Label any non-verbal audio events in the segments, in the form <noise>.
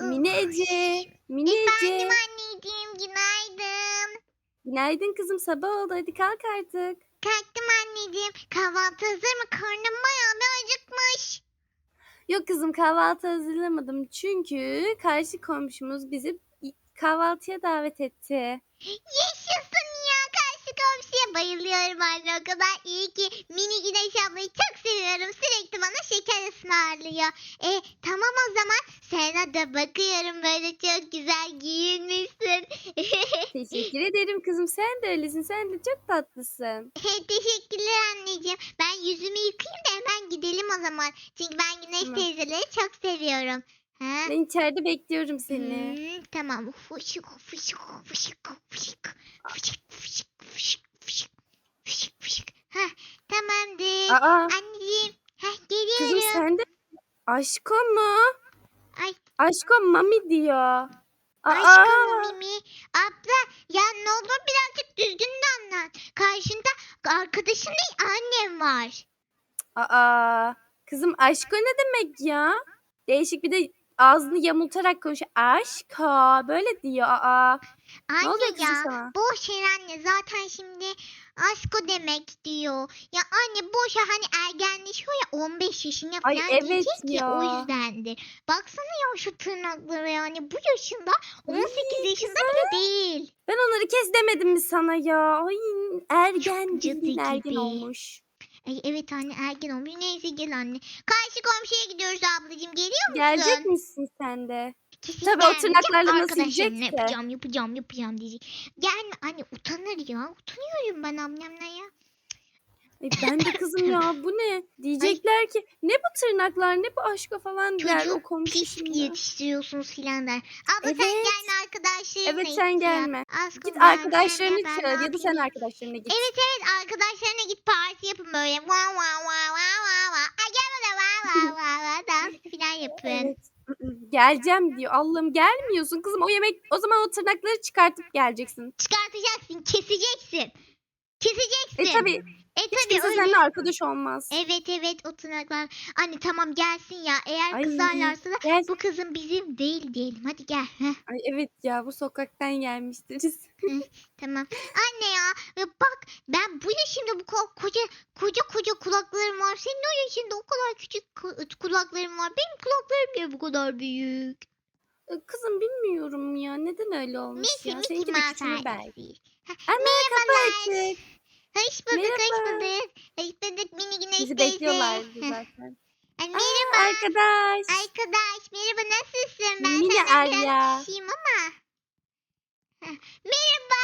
Mine Ece. Mine Efendim anneciğim günaydın. Günaydın kızım sabah oldu hadi kalk artık. Kalktım anneciğim. Kahvaltı hazır mı? Karnım bayağı bir acıkmış. Yok kızım kahvaltı hazırlamadım çünkü karşı komşumuz bizi kahvaltıya davet etti. Yaşasın ya karşı komşuya bayılıyorum anne o kadar iyi ki mini güneş ablayı çok seviyorum sürekli bana şeker ısmarlıyor. E tamam o zaman sana da bakıyorum böyle çok güzel giyinmişsin. <laughs> Teşekkür ederim kızım sen de öylesin sen de çok tatlısın. <laughs> Teşekkürler anneciğim ben yüzümü yıkayayım da hemen gidelim o zaman. Çünkü ben güneş Tamam. teyzeleri çok seviyorum. Ha? Ben içeride bekliyorum seni. Hmm, tamam. Fışık fışık fışık fışık fışık fışık fışık fışık fışık fışık. Heh, tamamdır. Aa Anneciğim. Heh, kızım geliyorum. sen de aşko mu? Ay Aşko mami diyor. Aa, aşkım Mimi. Abla ya ne olur birazcık düzgün de anlat. Karşında arkadaşın değil annem var. aa, kızım aşko ne demek ya? Değişik bir de ağzını yamultarak konuşuyor. Aşko böyle diyor. Aa, ne Anne kızım ya sana? boş ver anne zaten şimdi aşko demek diyor. Ya anne boş ver hani ergenleşiyor ya 15 yaşında Ay, falan evet diyecek ya. o ya. yüzdendir. Baksana ya şu tırnaklara yani bu yaşında 18 Ay, yaşında bile değil. Ben onları kes demedim mi sana ya? Ay ergen Çok cadı bildiğin ergen gibi. olmuş. Ay evet anne ergen olmuş. Neyse gel anne. Karşı komşuya gidiyoruz ablacığım geliyor musun? Gelecek misin sen de? Kesin Tabii o tırnaklarla nasıl Arkadaşlarımla yiyecekse. yapacağım yapacağım yapacağım diyecek. Gelme anne utanır ya. Utanıyorum ben annemle ya. Ay ben de kızım ya <laughs> bu ne? Diyecekler ki ne bu tırnaklar ne bu aşka falan der o Çocuğu komşu pis şimdi. yetiştiriyorsunuz filan der. Abla sen Evet. gelme arkadaşlarınla Evet git sen ya. gelme. Aşkım Git arkadaşlarını gelme, ben çağır ya da sen yapayım? arkadaşlarına git. Evet evet arkadaşlarına git parti yapın böyle. Vaa vaa vaa vaa vaa vaa. Ay gel bana vaa vaa vaa vaa. Dans filan yapın. Evet. Geleceğim diyor. Allah'ım gelmiyorsun kızım. O yemek o zaman o tırnakları çıkartıp geleceksin. Çıkartacaksın keseceksin. Keseceksin. E tabi E hiç tabii kimse öyle. seninle arkadaş olmaz. Evet evet o tırnaklar. Anne tamam gelsin ya. Eğer Ay, kızarlarsa da Gel. bu kızım bizim değil diyelim. Hadi gel. Heh. Ay evet ya bu sokaktan gelmiştiriz. <laughs> Tamam. Anne ya, ya bak ben bu yaşımda bu ko- koca koca koca kulaklarım var. Senin o yaşında o kadar küçük ku- kulaklarım var. Benim kulaklarım niye bu kadar büyük? E, Kızım bilmiyorum ya neden öyle olmuş Neyse ya. Mickey Seninki de Mouse küçüğü belki. ailesi. Anne kapı Merhabalar. açık. Hoş bulduk, hoş Merhaba. bulduk. Hoş bulduk mini güneş Bizi teyze. bekliyorlardı zaten. Ay, Aa, merhaba. arkadaş. Arkadaş merhaba nasılsın? Ben Mini senden Arya. biraz küçüğüm ama. Heh, Merhaba.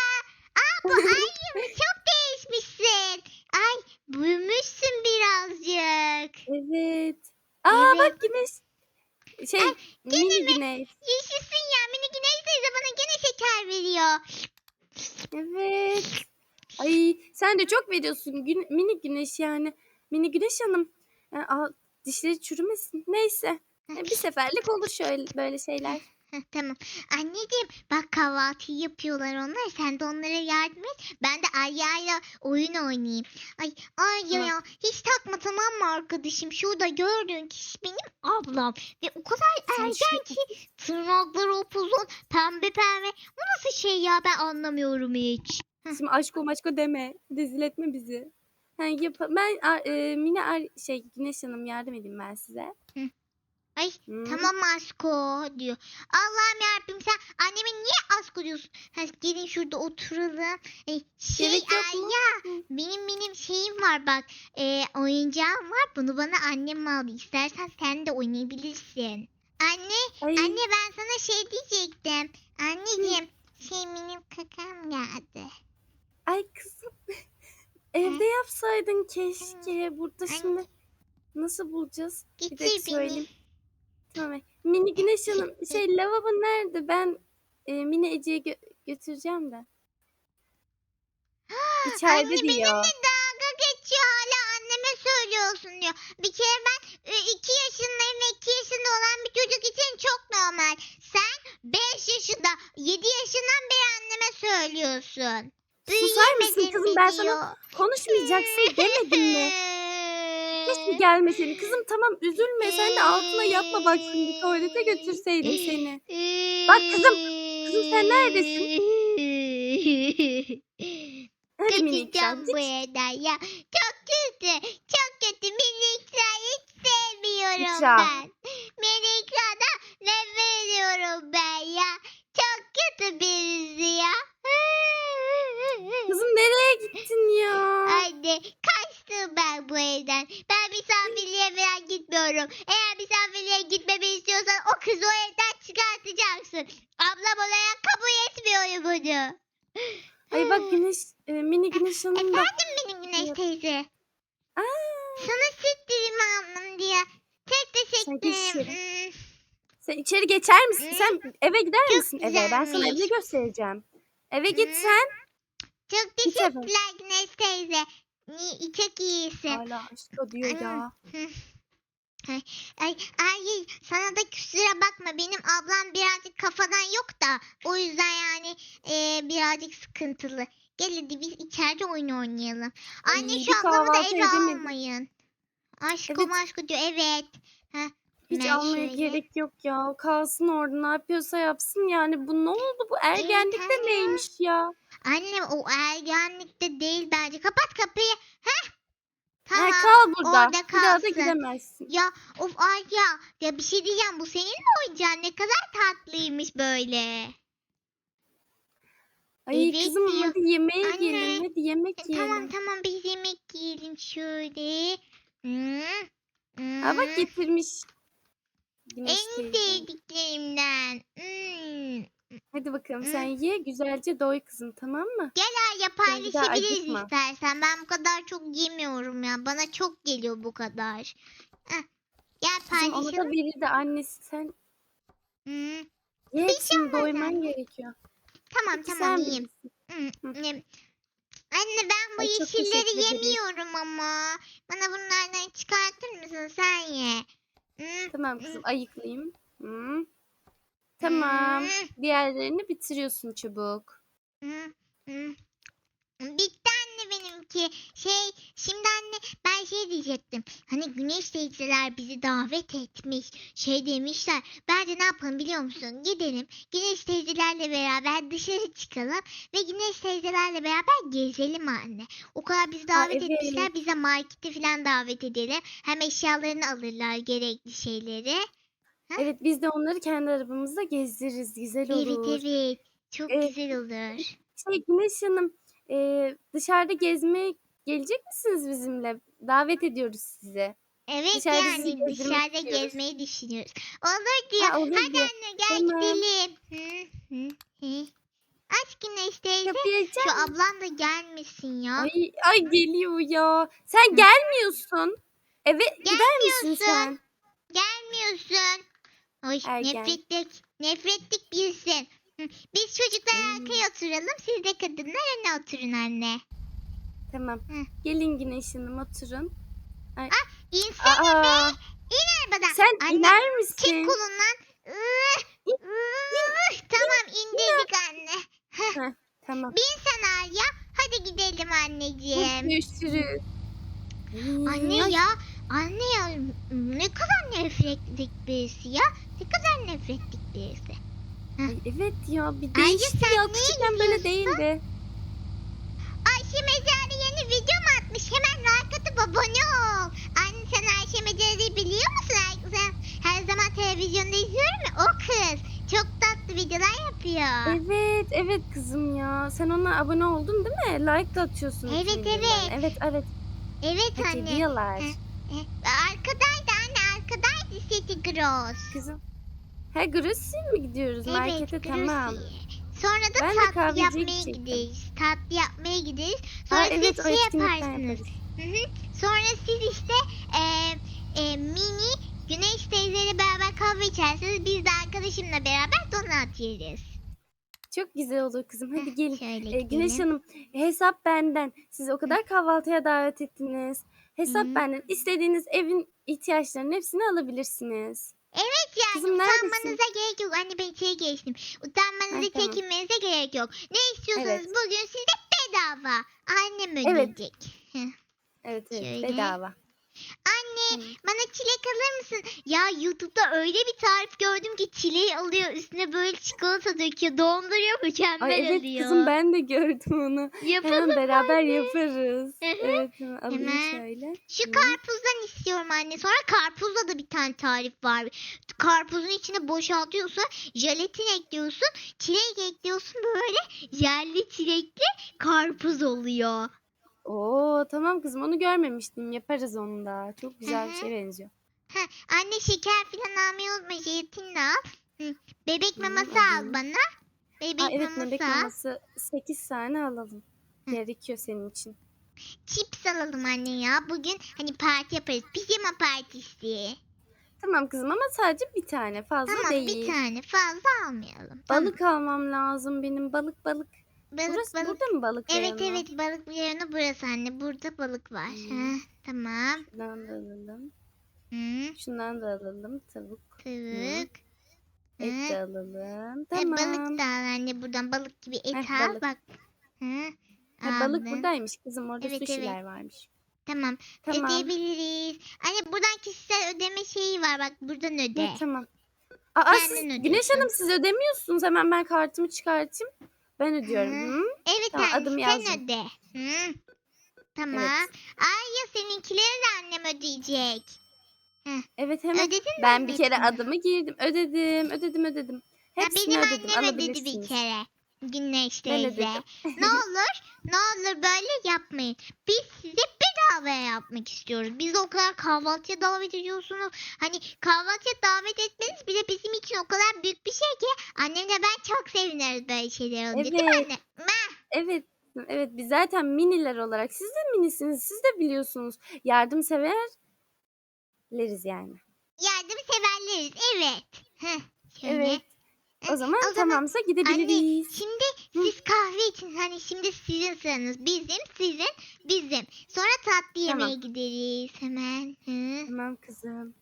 Aa bu <laughs> Arya'mı çok değişmişsin. Ay büyümüşsün birazcık. Evet. Aa Evet. bak güneş. Şey Ay, mini güneş. Yaşasın ya mini güneş teyze bana gene şeker veriyor. Evet. Ay sen de çok veriyorsun gün, mini güneş yani. Mini güneş hanım. Yani, aa, dişleri çürümesin. Neyse. E, Bir seferlik olur şöyle böyle şeyler. <laughs> Heh, tamam. Anneciğim bak kahvaltıyı yapıyorlar onlar. Sen de onlara yardım et. Ben de Arya'yla oyun oynayayım. Ay Arya ya hiç takma tamam mı arkadaşım? Şurada gördüğün kişi benim ablam. Ve o kadar Sen ergen ki tırnakları upuzun pembe pembe. Bu nasıl şey ya ben anlamıyorum hiç. Şimdi aşko maşko deme. Rezil etme bizi. Ha, yap ben a- e, mini ar- şey Güneş Hanım yardım edeyim ben size. Ay Hmm. tamam Asko diyor. Allah'ım yarabbim sen anneme niye Asko diyorsun? Ha, gelin şurada oturalım. E, şey Gerek yok mu? Hı. benim benim şeyim var bak. E, oyuncağım var bunu bana annem aldı. İstersen sen de oynayabilirsin. Anne Ay, anne ben sana şey diyecektim. Anneciğim şey benim kakam geldi. Ay kızım. <laughs> Evde yapsaydın keşke. Burada şimdi nasıl bulacağız? Bir Getir dakika beni. söyleyeyim. Tamam. Mini Güneş Hanım şey lavabo nerede? Ben e, Mini Ece'ye gö- götüreceğim de. İçeride Anne benimle diyor. dalga geçiyor hala anneme söylüyorsun diyor. Bir kere ben 2 yaşındayım ve 2 yaşında olan bir çocuk için çok normal. Sen 5 yaşında 7 yaşından beri anneme söylüyorsun. Susar mısın kızım ben sana konuşmayacaksın demedim mi? Keşke gelmeseydin. Kızım tamam üzülme. Sen de altına yapma bak şimdi. Tuvalete götürseydim seni. Bak kızım, kızım sen neredesin? Hadi minik Kaçacağım bu sen. evden ya. Çok kötü. Çok kötü. Minikler hiç sevmiyorum İkra. ben. Miniklerden nefret ediyorum ben ya. Çok kötü birisi ya. Kızım nereye gittin ya? Anne kaçtım ben bu evden. Ben misafirliğe falan gitmiyorum. Eğer misafirliğe gitmemi istiyorsan o kızı o evden çıkartacaksın. Ablam olarak kabul etmiyorum bunu. Ay bak güneş, e, mini güneş hanım da. Efendim benim Güneş teyze. Aa, Sana dilimi aldım diye. Sen teşekkür ederim. Hmm, sen içeri geçer misin? Sen eve gider Çok misin eve? Ben sana güzelmiş. evini göstereceğim. Eve git Hı. sen. Çok teşekkürler Güneş teyze. Ni- Çok iyisin. Hala aşk diyor ya. <laughs> Ay, ay, ay sana da kusura bakma benim ablam birazcık kafadan yok da o yüzden yani e, birazcık sıkıntılı. Gel hadi biz içeride oyun oynayalım. Anne Ay, şu bir ablamı da kahvaltı eve edemedim. almayın. Aşkım Evet. aşkım diyor evet. Heh, Hiç ben almaya şöyle- gerek yok ya. Kalsın orada ne yapıyorsa yapsın yani. Bu ne oldu? Bu ergenlikte anne. neymiş ya? Annem o ergenlikte değil bence. Kapat kapıyı. Heh. Ha, Tamam. kal burada. orada Bir daha da kalsın. gidemezsin. Ya of ay ya. Ya bir şey diyeceğim bu senin mi oyuncağın? Ne kadar tatlıymış böyle. Ay Evet kızım diyor. hadi yemeğe Anne. gelin. Hadi yemek E, yiyelim. Tamam tamam biz yemek yiyelim şöyle. Hmm. Aa, bak Hmm. getirmiş. Güneş En teyze. sevdiklerimden. Hmm. Hadi bakalım Hmm. sen ye güzelce doy kızım tamam mı? Gel ya bir paylaşabiliriz istersen. Ben bu kadar çok yemiyorum ya. Bana çok geliyor bu kadar. Heh. Gel Kızım ona da paylaşalım. verildi annesi sen Hmm. ye şey şimdi olmaz doyman anne. gerekiyor. Tamam Hadi tamam sen yiyeyim. Hmm. Anne ben bu Ay, yeşilleri yemiyorum ama. Bana bunlardan çıkartır mısın sen ye. Tamam kızım ayıklayayım. Hı. Tamam. Diğerlerini bitiriyorsun çabuk. Bitti benimki. Şey şimdi anne ben şey diyecektim. Hani güneş teyzeler bizi davet etmiş. Şey demişler. Bence ne yapalım biliyor musun? Gidelim. Güneş teyzelerle beraber dışarı çıkalım. Ve güneş teyzelerle beraber gezelim anne. O kadar bizi Aa, davet evet. etmişler. Bize markete falan davet edelim. Hem eşyalarını alırlar gerekli şeyleri. Ha? Evet biz de onları kendi arabamızda gezdiririz. Güzel olur. Evet evet. Çok Evet. güzel olur. Şey Güneş Hanım e, dışarıda gezmeye gelecek misiniz bizimle? Davet ediyoruz sizi. Evet Dışarıda sizi yani gezdirmek dışarıda istiyoruz. gezmeyi düşünüyoruz. Olur diyor. Ha, olur Hadi diyor. anne gel Tamam. gidelim. Hı, hı, hı. Aç güneş teyze. Kapıyı açar Şu ablan da gelmesin ya. Ay, ay geliyor ya. Sen gelmiyorsun. Eve gider misin sen? Gelmiyorsun. Ay Ergen. nefretlik. Nefretlik bilsin. Biz çocuklar Hmm. arkaya oturalım. Siz de kadınlar öne oturun anne. Tamam. Hı. Gelin Güneş Hanım oturun. İnsene Aa, be. İn arabadan. sen anne, iner misin? kolundan. Ih, ih. Tamam indirdik anne. Tamam. Bin sen Arya. Hadi gidelim anneciğim. Görüşürüz. Anne Ay, ya. Anne ya ne kadar nefretlik birisi ya. Ne kadar nefretlik birisi. Ay, evet ya bir değişti sen ya. Küçükken böyle değildi. Ayşe Mezarı yeni video mu atmış? Hemen like atıp abone ol. Anne sen Ayşe Mezarı'yı biliyor musun? Ay, Sen her zaman televizyonda izliyorum ya o kız. Çok tatlı videolar yapıyor. Evet evet kızım ya. Sen ona abone oldun değil mi? Like da atıyorsun. Evet, videolarına. evet. Evet evet. Evet anne. Hı. E, Arkadaydı anne arkadaydı City Gross. Kızım. Ha Grossi mi gidiyoruz markete? Tamam. Grossi'ye. Sonra da Ben tatlı yapmaya gidecektim. gideriz. Tatlı yapmaya gideriz. Sonra siz evet o şey yaparsınız. Hı hı. Sonra siz işte e, e, mini Güneş teyzeyle beraber kahve içersiniz. Biz de arkadaşımla beraber donat yeriz. Çok güzel olur kızım. Hadi Heh, gelin. Şöyle Ee, Güneş. Hanım hesap benden. Sizi o kadar kahvaltıya davet ettiniz. Hesap Hı. benden. İstediğiniz evin ihtiyaçlarının hepsini alabilirsiniz. Evet yani Kızım neredesin? utanmanıza gerek yok. Anne ben içeri geçtim. Utanmanıza Ha, tamam. çekinmenize gerek yok. Ne istiyorsanız Evet. bugün size bedava. Annem Evet. ödeyecek. <laughs> Evet evet Şöyle. bedava. Anne Hı. bana çilek alır mısın? Ya YouTube'da öyle bir tarif gördüm ki çileği alıyor üstüne böyle çikolata döküyor donduruyor mükemmel Ay evet oluyor. kızım ben de gördüm onu. Yapalım Hemen beraber anne. yaparız. Hı hı. Evet alayım Hemen. şöyle. Şu Hı. karpuzdan istiyorum anne. Sonra karpuzda da bir tane tarif var. Karpuzun içine boşaltıyorsun, jelatin ekliyorsun, çilek ekliyorsun böyle jelli çilekli karpuz oluyor. Oo tamam kızım onu görmemiştim. Yaparız onu da. Çok güzel bir Hı hı. şeye benziyor. Heh, anne şeker falan almayı unutma. Jelatin de al. Hı, Bebek maması al bana. Bebek Aa, evet maması bebek al. maması 8 tane alalım. Gerekiyor senin için. Chips alalım anne ya. Bugün hani parti yaparız. Pijama partisi. Tamam kızım ama sadece bir tane fazla Tamam değil. bir tane fazla almayalım. Balık almam lazım benim balık balık. Balık Burası balık. burada mı balık Evet evet balık reyonu burası anne. Burada balık var. Hmm. Heh, tamam. Şundan da alalım. Hı, Şundan da alalım. Tavuk. tavuk. Et Hı. de alalım. Ha, Tamam. balık da al anne buradan balık gibi et Heh, al balık. bak. Hı, Ha, balık buradaymış kızım. Orada Evet, sushi'ler varmış. Tamam. Tamam. Ödeyebiliriz. Anne buradan kişisel ödeme şeyi var bak buradan öde. Ne, tamam. Aa, Kendin siz, ödüyorsun. Güneş Hanım siz ödemiyorsunuz. Hemen ben kartımı çıkartayım. Ben ödüyorum. Hı. Hı? Evet Tamam, anne adım sen yazdım. öde. Hı. Tamam. Evet. Ay ya seninkileri de annem ödeyecek. Evet hemen. Ödedin mi Ben bir kere adımı girdim. Ödedim, ödedim, ödedim. Hepsini benim ödedim. annem ödedi bir kere. Güneş teyze. <laughs> ne olur ne olur böyle yapmayın. Biz size bedavaya yapmak istiyoruz. Biz o kadar kahvaltıya davet ediyorsunuz. Hani kahvaltıya davet etmeniz bile bizim için o kadar büyük bir şey ki annemle ben çok seviniriz böyle şeyler olunca değil mi Evet. anne? Mah! Evet. Evet biz zaten miniler olarak siz de minisiniz. Siz de biliyorsunuz. Yardımseverleriz yani. Yardımseverleriz evet. Heh, şöyle. Evet. O zaman o zaman tamamsa Anne gidebiliriz. şimdi Hı. siz kahve için hani şimdi sizin sıranız bizim sizin bizim. Sonra tatlı Tamam. yemeğe gideriz hemen. Hı. Tamam kızım.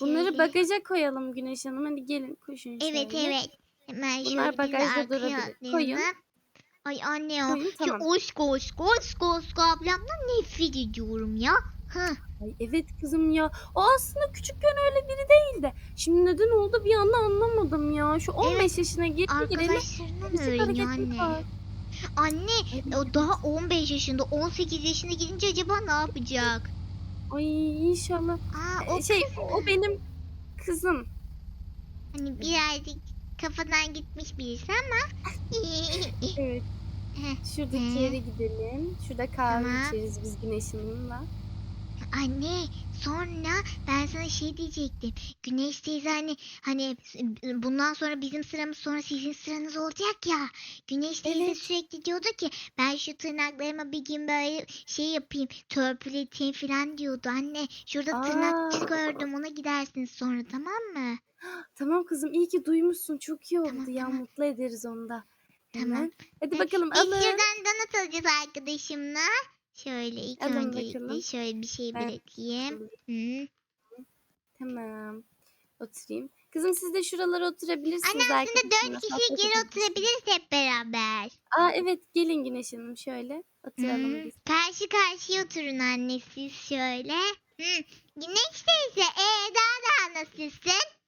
Bunları Şöyle. bagaja koyalım Güneş Hanım. Hadi gelin koşun Evet şöyle. evet. Hemen Bunlar bagajda durabilir. Koyun. Ay anne o. Koyun, tamam. Şu Oşko Oşko Oşko Oşko ablamdan nefret ediyorum ya. Hı. Ay evet kızım ya. O aslında küçükken öyle biri değildi. Şimdi neden oldu bir anda anlamadım ya. Şu 15 yaşına girdi gireli Arkadaşlarından küçük öğreniyor anne. var. Anne Evet. o daha 15 yaşında 18 yaşına gidince acaba ne yapacak? Ay inşallah. Aa o Ee, şey kız o benim kızım. hani birazcık kafadan gitmiş birisi ama. <laughs> Evet. Şuradaki Hı. yere gidelim. Şurada kahve Tamam. içeriz biz Güneş Hanım'la. Anne sonra ben sana şey diyecektim. Güneş teyze hani hani bundan sonra bizim sıramız sonra sizin sıranız olacak ya. Güneş teyze Evet. sürekli diyordu ki ben şu tırnaklarıma bir gün böyle şey yapayım törpületeyim falan diyordu anne. Şurada Aa. tırnakçı gördüm ona gidersiniz sonra tamam mı? <gasps> Tamam kızım iyi ki duymuşsun. Çok iyi oldu Tamam, ya. tamam. Mutlu ederiz onu da. Tamam. Hemen. Hadi bakalım Biz alın. şuradan donut alacağız arkadaşımla. Şöyle ilk Alın öncelikle bakalım. şöyle bir şey Ben- bırakayım. Hı. Tamam. Oturayım. Kızım siz de şuralara oturabilirsiniz. Anne aslında arkadaşınla dört kişi geri oturabiliriz hep beraber. Aa evet gelin Güneş Hanım şöyle. Oturalım Hı, biz. Karşı karşıya oturun anne siz şöyle. Hı. Güneş teyze ee daha daha nasılsın?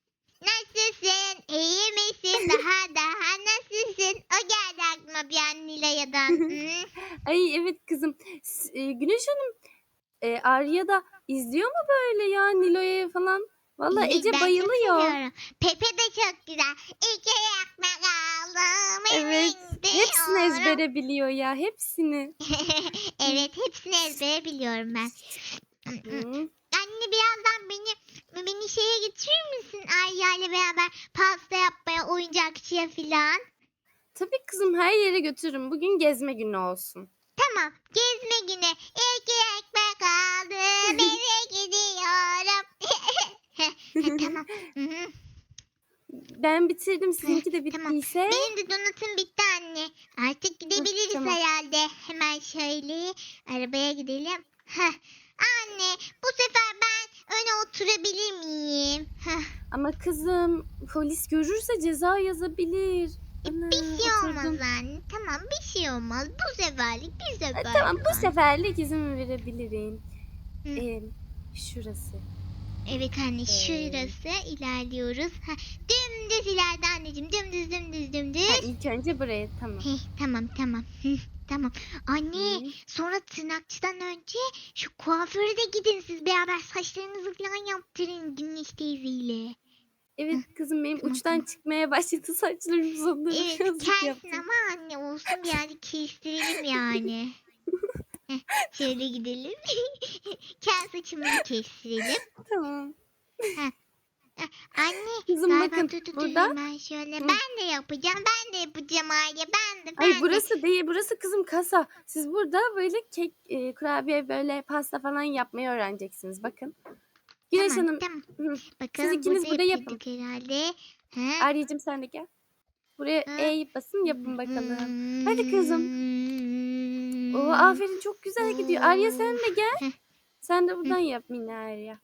Nasılsın? İyi misin? <laughs> Daha daha nasılsın? O geldi aklıma bir an Nilay'dan. Hı. <laughs> Ay evet kızım. S- e, Güneş Hanım e, Arya da izliyor mu böyle ya Nilo'ya falan? Evet, Ece ben çok bayılıyor. seviyorum. Pepe de çok güzel. İki ekmek aldım. Evet. Hepsini yorum. ezbere biliyor ya. Hepsini. <laughs> evet hepsini ezbere biliyorum ben. Hı. Anne birazdan beni beni şeye getirir misin Arya ile beraber pasta yapmaya oyuncakçıya filan? Tabii kızım her yere götürürüm. Bugün gezme günü olsun. Tamam gezme günü. İki ekmek aldım eve <laughs> gidiyorum. Ha, <laughs> tamam. Hı hı. Ben bitirdim. Sizinki de tamam. bittiyse. Benim de donutum bitti anne. Artık gidebiliriz tamam. herhalde. Hemen şöyle arabaya gidelim. Heh. Anne bu sefer ben öne oturabilir miyim? Heh. Ama kızım polis görürse ceza yazabilir. Ana, Bir şey olmaz oturdum. anne. Tamam bir şey olmaz. Bu seferlik bir E, seferlik. Tamam bu seferlik izin verebilirim. Hı. Ee, Şurası. Evet anne Evet. şurası ilerliyoruz. Ha, dümdüz ileride anneciğim dümdüz dümdüz dümdüz. Ha, ilk önce buraya tamam. Heh, tamam tamam. Tamam. Anne Hı. sonra tırnakçıdan önce şu kuaföre de gidin siz beraber saçlarınızı falan yaptırın Güneş teyzeyle. Evet kızım benim Tamam, uçtan tamam. çıkmaya başladı saçlarım sonunda. Evet kelsin yaptım. ama anne olsun bir yerde kestirelim yani. <laughs> Heh, şöyle gidelim. <laughs> Kel saçımızı kestirelim. Tamam. <laughs> Anne Kızım galiba bakın burada. hemen şöyle. Hı. Ben de yapacağım. Ben de yapacağım Arya. Ben de ben Ay de. burası değil burası kızım kasa. Siz burada böyle kek, e, kurabiye böyle pasta falan yapmayı öğreneceksiniz bakın. Güneş tamam, Hanım Tamam. hı, Bakalım ikiniz burada yapın. yapıyorduk herhalde. Ha? Arya'cığım sen de gel. Buraya Ha. E basın yapın bakalım. Hadi kızım. Oo aferin çok güzel gidiyor. Arya sen de gel. Sen de buradan yap Mine Arya.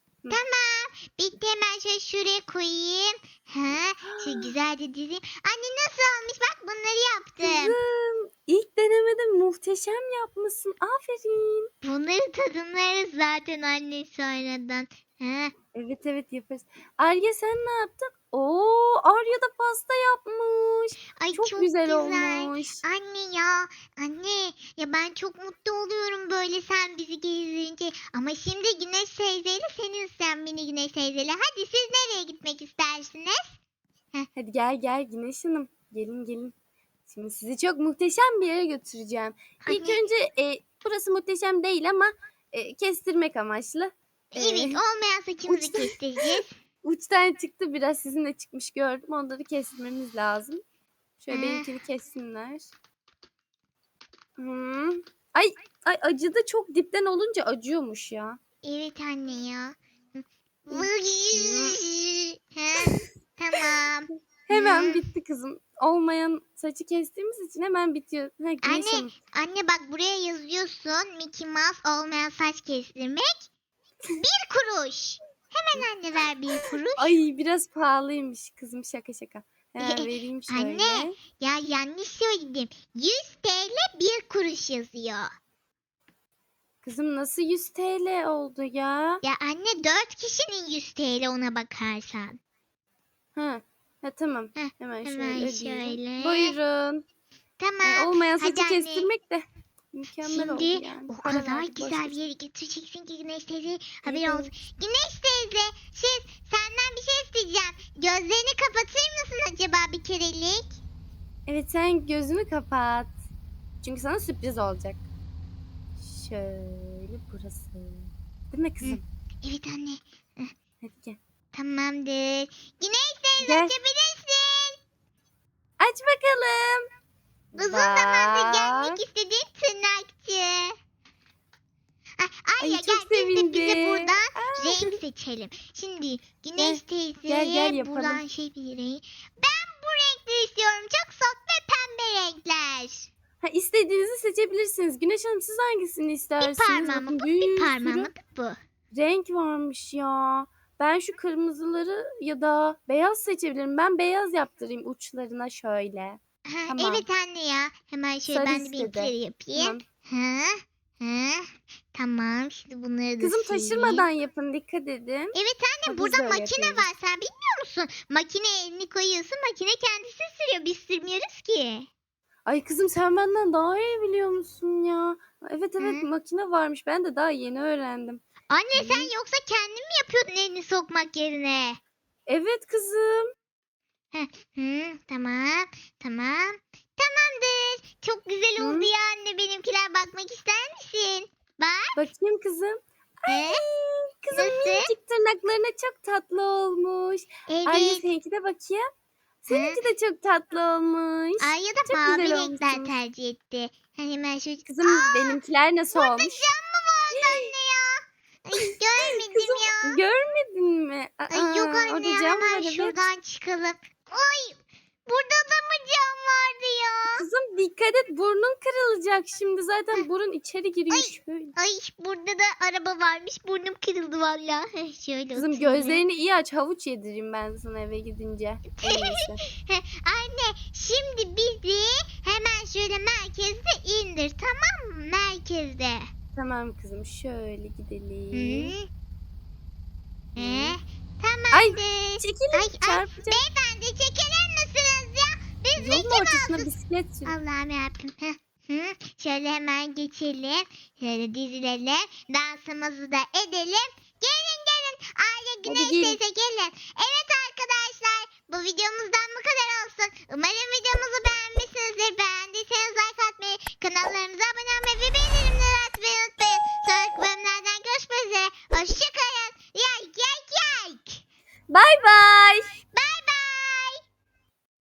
Bitti hemen şöyle şuraya koyayım. Ha, şu <gasps> güzel de dizeyim. Anne nasıl olmuş? Bak bunları yaptım. Kızım ilk denemede muhteşem yapmışsın. Aferin. Bunları tadımlarız zaten anne sonradan. Ha, Evet evet yaparız. Arya sen ne yaptın? Oo Arya da pasta yapmış. ay Çok, güzel, olmuş. Anne ya, anne ya ben çok mutlu oluyorum böyle sen bizi gezdirince. Ama şimdi Güneş teyzeyle senin sen mini Güneş teyzeyle. Hadi siz nereye gitmek istersiniz? Hadi gel gel Güneş Hanım. Gelin gelin. Şimdi sizi çok muhteşem bir yere götüreceğim. İlk Anne. önce e, burası muhteşem değil ama e, kestirmek amaçlı. E, Evet, olmayan saçımızı uçta- kestireceğiz. <laughs> Uçtan çıktı biraz sizin de çıkmış gördüm. Onları kestirmemiz lazım. Şöyle Hı. benimkini kessinler. Hmm. Ay, ay acıdı çok dipten olunca acıyormuş ya. Evet anne ya. Tamam. Hemen bitti kızım. Olmayan saçı kestiğimiz için hemen bitiyor. Ha, Güneş Anne, Hanım. anne bak buraya yazıyorsun Mickey Mouse olmayan saç kestirmek. Bir kuruş. Hemen anne ver bir kuruş. Ay biraz pahalıymış kızım şaka şaka. Hemen <laughs> vereyim şöyle. Anne. Ya yanlış söyledim. 100 TL bir kuruş yazıyor. Kızım nasıl 100 TL oldu ya? Ya anne 4 kişinin 100 TL ona bakarsan. Ha, ha tamam. Heh, hemen hemen şöyle şöyle. Buyurun. Tamam. Ay, olmayan hadi saçı anne. kestirmek de mükemmel oldu Şimdi yani. o Para kadar verdik, güzel bir yere götüreceksin ki Güneş teyze haberin olsun. Güneş teyze şey senden bir şey isteyeceğim. Gözlerini kapatır mısın acaba bir kerelik? Evet sen gözünü kapat. Çünkü sana sürpriz olacak. Şöyle burası. Değil mi kızım? Evet anne. Hadi gel. Tamamdır. Güneş teyze Gel. açabilirsin. Aç bakalım. Uzun zamandır gelmek istediğin tırnakçı. Ay, Ay, Arya çok gel biz de bize sevindim. buradan Aa. renk seçelim. Şimdi Güneş teyzeye gel, gel yapalım. buradan şey bir renk. Ben bu renkleri istiyorum. Çok soft ve pembe renkler. Ha, istediğinizi seçebilirsiniz. Güneş Hanım siz hangisini Bir istersiniz? parmağımı Bakın bu, bir bir sürü parmağımı bu. renk varmış ya. Ben şu kırmızıları ya da beyaz seçebilirim. Ben beyaz yaptırayım uçlarına şöyle. Ha, Tamam. Evet anne ya. Hemen şöyle Sarı ben de istedi. benimkileri yapayım. Tamam. Ha, ha. Tamam şimdi bunları da Kızım sileyim. taşırmadan yapın dikkat edin. Evet anne biz burada makine yapıyoruz. var sen bilmiyor musun? Makineye elini koyuyorsun makine kendisi sürüyor biz sürmüyoruz ki. Ay kızım sen benden daha iyi biliyor musun ya? Evet evet Hı. makine varmış. Ben de daha yeni öğrendim. Anne Hı. sen yoksa kendin mi yapıyordun elini sokmak yerine? Evet kızım. Hı, tamam tamam. Tamamdır. Çok güzel Hı. oldu ya anne benimkiler bakmak ister misin? Bak. Bakayım kızım. He? Kızım Nasıl? minicik tırnaklarına çok tatlı olmuş. Evet. seninki de bakayım. Seninki de çok tatlı olmuş. Arya da Çok mavi renkler tercih etti. Hani hemen şöyle... Kızım benimkiler nasıl Burada olmuş? cam mı vardı anne ya? Ay, <laughs> görmedim Kızım ya. görmedin mi? Aa, Ay yok anne orada ya, cam hemen var, evet. şuradan çıkalım. Ay burada da mı cam vardı ya? Kızım dikkat et burnun kırılacak şimdi zaten burun içeri giriyor Ay. şöyle. Ay burada da araba varmış burnum kırıldı valla. <laughs> Şöyle Kızım oturayım. gözlerini iyi aç havuç yedireyim ben sana eve gidince. <laughs> En iyisi. Anne şimdi bizi hemen şöyle merkezde indir tamam mı? Merkezde. tamam kızım şöyle gidelim. Hı. Tamamdır. Çekilin Ay, ay, çarpacak. Beyefendi çekilir misiniz ya? Biz Yolun ortasına bisiklet sür. Allah'ım yarabbim. Hı, şöyle hemen geçelim. Şöyle dizilelim. Dansımızı da edelim. Gelin gelin. Aile Güneş gelin. teyze gelin. Evet arkadaşlar. Bu videomuzdan bu kadar olsun. Umarım videomuzu beğenmişsinizdir. Beğendiyseniz like atmayı, kanallarımıza abone olmayı ve bildirimleri açmayı unutmayın. Sonraki bölümlerden görüşmek üzere. Hoşçakalın. Yay yay yay. Bay bay.